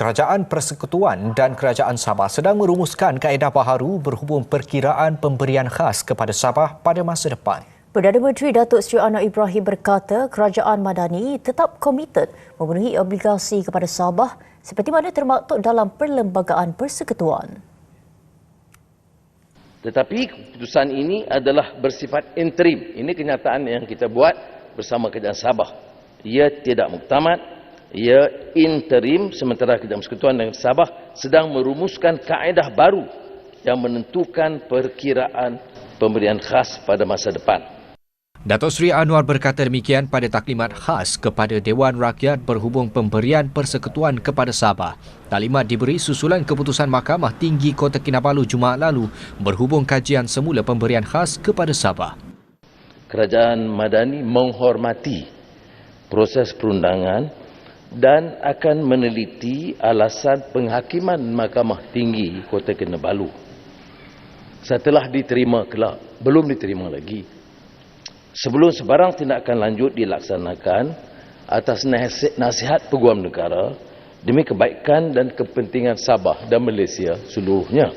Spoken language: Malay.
Kerajaan Persekutuan dan Kerajaan Sabah sedang merumuskan kaedah baharu berhubung perkiraan pemberian khas kepada Sabah pada masa depan. Perdana Menteri Datuk Seri Anwar Ibrahim berkata kerajaan Madani tetap komited memenuhi obligasi kepada Sabah seperti mana termaktub dalam Perlembagaan Persekutuan. Tetapi keputusan ini adalah bersifat interim. Ini kenyataan yang kita buat bersama kerajaan Sabah. Ia tidak muktamad, ia interim sementara kerajaan persekutuan dengan Sabah sedang merumuskan kaedah baru yang menentukan perkiraan pemberian khas pada masa depan. Datuk Seri Anwar berkata demikian pada taklimat khas kepada Dewan Rakyat berhubung pemberian persekutuan kepada Sabah. Taklimat diberi susulan keputusan Mahkamah Tinggi Kota Kinabalu Jumaat lalu berhubung kajian semula pemberian khas kepada Sabah. Kerajaan Madani menghormati proses perundangan dan akan meneliti alasan penghakiman Mahkamah Tinggi Kota Kinabalu. Setelah diterima kelak, belum diterima lagi sebelum sebarang tindakan lanjut dilaksanakan atas nasihat peguam negara demi kebaikan dan kepentingan Sabah dan Malaysia seluruhnya.